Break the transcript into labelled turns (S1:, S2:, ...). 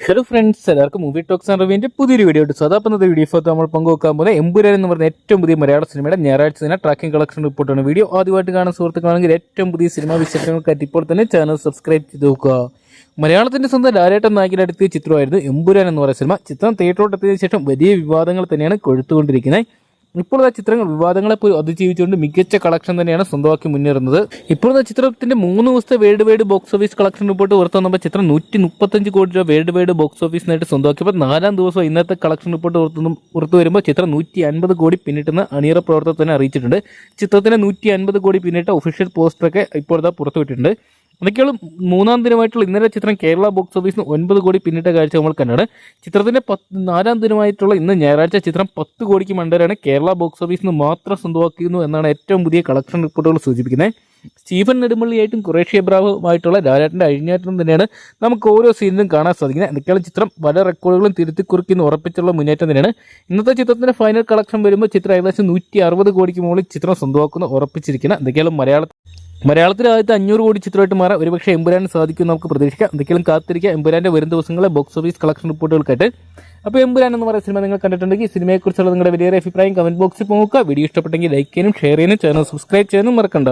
S1: Hello friends എല്ലാവർക്കും movie talks and റിവ്യൂവിന്റെ പുതിയൊരു വീഡിയോ ഉണ്ട്. സോ അപ്പം വീഡിയോ ഫോട്ടോ നമ്മൾ പങ്കുവെക്കാൻ പോകുന്നത് എമ്പുരാൻ എന്ന് പറഞ്ഞ ഏറ്റവും പുതിയ മലയാള സിനിമയുടെ ഞായറാഴ്ച തന്നെ ട്രാക്കിംഗ് കളക്ഷൻ റിപ്പോർട്ടാണ് വീഡിയോ ആദ്യമായിട്ട് കാണുന്ന സുഹൃത്തുക്കളാണെങ്കിൽ ഏറ്റവും പുതിയ സിനിമാ വിശേഷങ്ങൾക്കായിട്ട് ഇപ്പോൾ തന്നെ ചാനൽ സബ്സ്ക്രൈബ് ചെയ്ത് നോക്കുക. മലയാളത്തിന്റെ സ്വന്തം ലാലേട്ടൻ നായകനെടുത്തിയ ചിത്രമായിരുന്നു എമ്പുരാൻ എന്ന് പറയുന്ന സിനിമ. ചിത്രം തിയേറ്ററോട്ടെത്തിയതിനു ശേഷം വലിയ വിവാദങ്ങൾ തന്നെയാണ് കൊഴുത്തുകൊണ്ടിരിക്കുന്നത്. ഇപ്പോൾ ആ ചിത്രങ്ങൾ വിവാദങ്ങളെ പോയി അതിജീവിച്ചുകൊണ്ട് മികച്ച കളക്ഷൻ തന്നെയാണ് സ്വന്തമാക്കി മുന്നേറുന്നത്. ഇപ്പോഴത്തെ ചിത്രത്തിന്റെ മൂന്ന് ദിവസത്തെ world wide box office collection report പുറത്തു വന്നപ്പോൾ ചിത്രം നൂറ്റി മുപ്പത്തഞ്ച് കോടി രൂപ വേൾഡ് വൈഡ് ബോക്സ് ഓഫീസിനായിട്ട് സ്വന്തമാക്കിയപ്പോൾ നാലാം ദിവസം ഇന്നത്തെ കളക്ഷൻ റിപ്പോർട്ട് പുറത്തു വരുമ്പോൾ ചിത്രം നൂറ്റി അൻപത് കോടി പിന്നിട്ടെന്ന് അണിയറ പ്രവർത്തകർ അറിയിച്ചിട്ടുണ്ട്. ചിത്രത്തിന് നൂറ്റി അൻപത് കോടി പിന്നിട്ട ഒഫീഷ്യൽ പോസ്റ്ററൊക്കെ ഇപ്പോഴത്തെ പുറത്തുവിട്ടിട്ടുണ്ട് അതൊക്കെയുള്ള മൂന്നാം ദിനമായിട്ടുള്ള ഇന്നലെ ചിത്രം കേരള ബോക്സ് ഓഫീസിന് ഒൻപത് കോടി പിന്നിട്ട കാഴ്ച നമ്മൾ കണ്ടാണ്. ചിത്രത്തിന്റെ പത്ത് നാലാം ദിനമായിട്ടുള്ള ഇന്ന് ഞായറാഴ്ച ചിത്രം പത്ത് കോടിക്ക് മണ്ടരാണ് കേരള ബോക്സ് ഓഫീസിൽ നിന്ന് മാത്രം സ്വന്തമാക്കുന്നു എന്നാണ് ഏറ്റവും പുതിയ കളക്ഷൻ റിപ്പോർട്ടുകൾ സൂചിപ്പിക്കുന്നത്. സ്റ്റീഫൻ നെടുമ്പള്ളിയായിട്ടും കുറേഷ്യ ബ്രാവുമായിട്ടുള്ള രാജാട്ടിന്റെ അഴിഞ്ഞാറ്റം തന്നെയാണ് നമുക്ക് ഓരോ സീനിലും കാണാൻ സാധിക്കുന്നത്. എന്തൊക്കെയാണ് ചിത്രം പല റെക്കോർഡുകളും തിരുത്തി കുറിക്കുന്ന ഉറപ്പിച്ചുള്ള മുന്നേറ്റം തന്നെയാണ്. ഇന്നത്തെ ചിത്രത്തിന്റെ ഫൈനൽ കളക്ഷൻ വരുമ്പോൾ ചിത്രം ഏകദേശം നൂറ്റി അറുപത് കോടിക്ക് മുകളിൽ ചിത്രം സ്വന്തമാക്കുന്ന ഉറപ്പിച്ചിരിക്കുന്ന. എന്തൊക്കെയാണ് മലയാള മലയാളത്തിൽ ആദ്യത്തെ അഞ്ഞൂറ് കോടി ചിത്രമായിട്ട് മാറാൻ ഒരുപക്ഷെ എമ്പുരാൻ സാധിക്കും നമുക്ക് പ്രതീക്ഷിക്കാം. എന്തെങ്കിലും കാത്തിരിക്കുക എമ്പുരാന്റെ വരും ദിവസങ്ങളെ ബോക്സ് ഓഫീസ് കളക്ഷൻ റിപ്പോർട്ടുകൾക്കായിട്ട് അപ്പോൾ എമ്പുരാൻ എന്ന് പറയുന്ന സിനിമ നിങ്ങൾ കണ്ടിട്ടുണ്ടെങ്കിൽ സിനിമയെക്കുറിച്ചുള്ള നിങ്ങളുടെ വലിയ അഭിപ്രായം കമന്റ് ബോക്സിൽ പോകുക വീഡിയോ ഇഷ്ടപ്പെട്ടെങ്കിൽ ലൈക്ക് ചെയ്യാനും ഷെയർ ചെയ്യാനും ചാനൽ സബ്സ്ക്രൈബ് ചെയ്യാനും മറക്കണ്ട.